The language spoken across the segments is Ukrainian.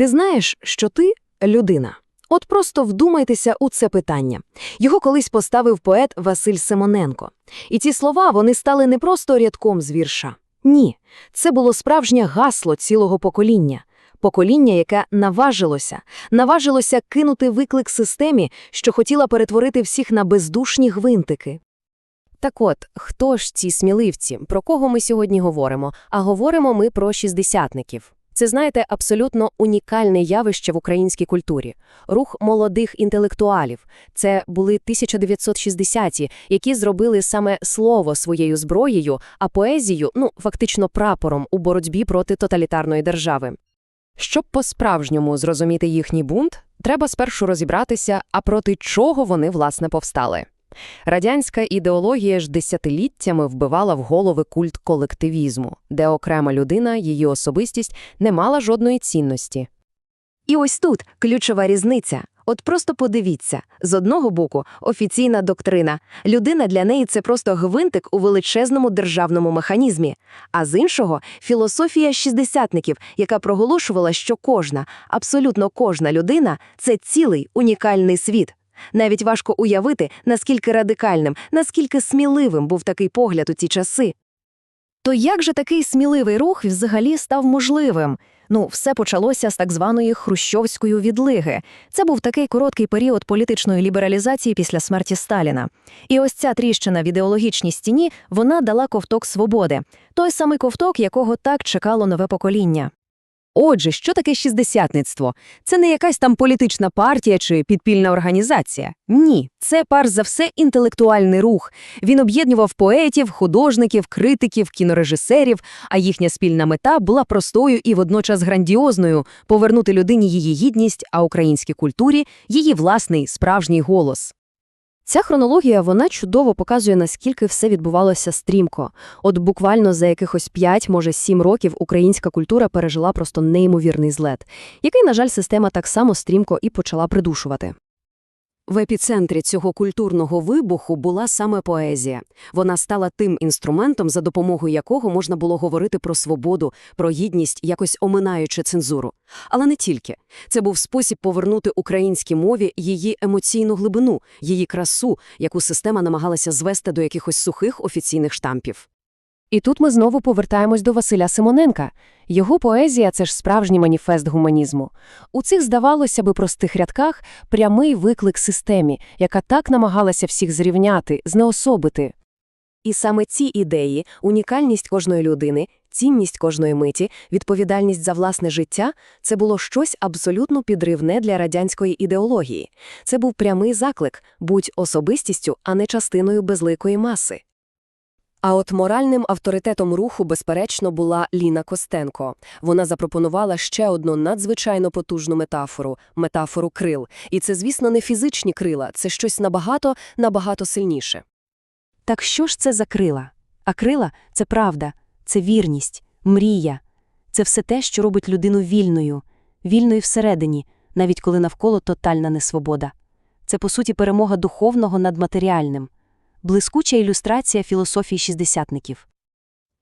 Ти знаєш, що ти людина. От просто вдумайтеся у це питання. Його колись поставив поет Василь Симоненко. І ці слова вони стали не просто рядком з вірша. Ні, це було справжнє гасло цілого покоління. Покоління, яке наважилося, наважилося кинути виклик системі, що хотіла перетворити всіх на бездушні гвинтики. Так от, хто ж ці сміливці, про кого ми сьогодні говоримо? А говоримо ми про шістдесятників. Це, знаєте, абсолютно унікальне явище в українській культурі. Рух молодих інтелектуалів. Це були 1960-ті, які зробили саме слово своєю зброєю, а поезію, ну, фактично прапором у боротьбі проти тоталітарної держави. Щоб по-справжньому зрозуміти їхній бунт, треба спершу розібратися, а проти чого вони, власне, повстали. Радянська ідеологія ж десятиліттями вбивала в голови культ колективізму, де окрема людина, її особистість не мала жодної цінності. І ось тут ключова різниця. От просто подивіться, з одного боку офіційна доктрина. Людина для неї це просто гвинтик у величезному державному механізмі, а з іншого філософія шістдесятників, яка проголошувала, що кожна, абсолютно кожна людина це цілий унікальний світ. Навіть важко уявити, наскільки радикальним, наскільки сміливим був такий погляд у ті часи. То як же такий сміливий рух взагалі став можливим? Ну, все почалося з так званої хрущовської відлиги. Це був такий короткий період політичної лібералізації після смерті Сталіна. І ось ця тріщина в ідеологічній стіні, вона дала ковток свободи. Той самий ковток, якого так чекало нове покоління. Отже, що таке шістдесятництво? Це не якась там політична партія чи підпільна організація. Ні, це перш за все інтелектуальний рух. Він об'єднував поетів, художників, критиків, кінорежисерів, а їхня спільна мета була простою і водночас грандіозною – повернути людині її гідність, а українській культурі – її власний справжній голос. Ця хронологія, вона чудово показує, наскільки все відбувалося стрімко. От буквально за якихось 5, може 7 років українська культура пережила просто неймовірний злет, який, на жаль, система так само стрімко і почала придушувати. В епіцентрі цього культурного вибуху була саме поезія. Вона стала тим інструментом, за допомогою якого можна було говорити про свободу, про гідність, якось оминаючи цензуру. Але не тільки. Це був спосіб повернути українській мові її емоційну глибину, її красу, яку система намагалася звести до якихось сухих офіційних штампів. І тут ми знову повертаємось до Василя Симоненка. Його поезія – це ж справжній маніфест гуманізму. У цих, здавалося би, простих рядках прямий виклик системі, яка так намагалася всіх зрівняти, знеособити. І саме ці ідеї, унікальність кожної людини, цінність кожної миті, відповідальність за власне життя – це було щось абсолютно підривне для радянської ідеології. Це був прямий заклик – будь особистістю, а не частиною безликої маси. А от моральним авторитетом руху, безперечно, була Ліна Костенко. Вона запропонувала ще одну надзвичайно потужну метафору – метафору крил. І це, звісно, не фізичні крила, це щось набагато, набагато сильніше. Так що ж це за крила? А крила – це правда, це вірність, мрія. Це все те, що робить людину вільною, вільною всередині, навіть коли навколо тотальна несвобода. Це, по суті, перемога духовного над матеріальним. Блискуча ілюстрація філософії шістдесятників.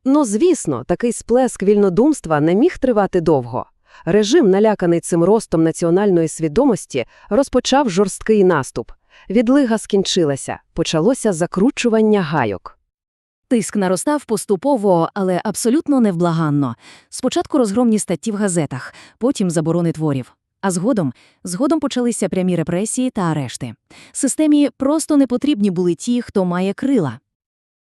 Ну, звісно, такий сплеск вільнодумства не міг тривати довго. Режим, наляканий цим ростом національної свідомості, розпочав жорсткий наступ. Відлига скінчилася, почалося закручування гайок. Тиск наростав поступово, але абсолютно невблаганно. Спочатку розгромні статті в газетах, потім заборони творів. А згодом, згодом почалися прямі репресії та арешти. Системі просто не потрібні були ті, хто має крила.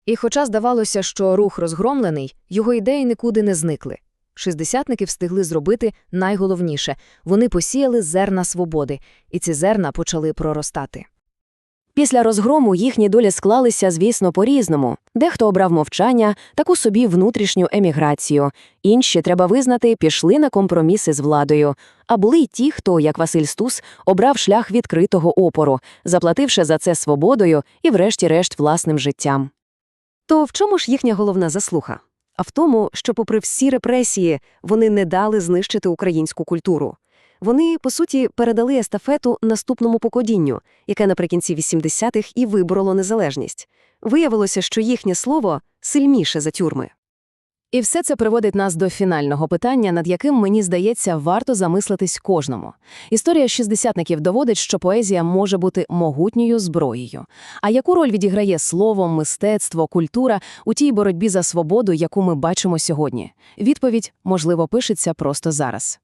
І хоча здавалося, що рух розгромлений, його ідеї нікуди не зникли. Шістдесятники встигли зробити найголовніше – вони посіяли зерна свободи, і ці зерна почали проростати. Після розгрому їхні долі склалися, звісно, по-різному. Дехто обрав мовчання, таку собі внутрішню еміграцію. Інші, треба визнати, пішли на компроміси з владою. А були й ті, хто, як Василь Стус, обрав шлях відкритого опору, заплативши за це свободою і, врешті-решт, власним життям. То в чому ж їхня головна заслуга? А в тому, що, попри всі репресії, вони не дали знищити українську культуру. Вони, по суті, передали естафету наступному поколінню, яке наприкінці 80-х і вибороло незалежність. Виявилося, що їхнє слово сильніше за тюрми. І все це приводить нас до фінального питання, над яким, мені здається, варто замислитись кожному. Історія шістдесятників доводить, що поезія може бути могутньою зброєю. А яку роль відіграє слово, мистецтво, культура у тій боротьбі за свободу, яку ми бачимо сьогодні? Відповідь, можливо, пишеться просто зараз.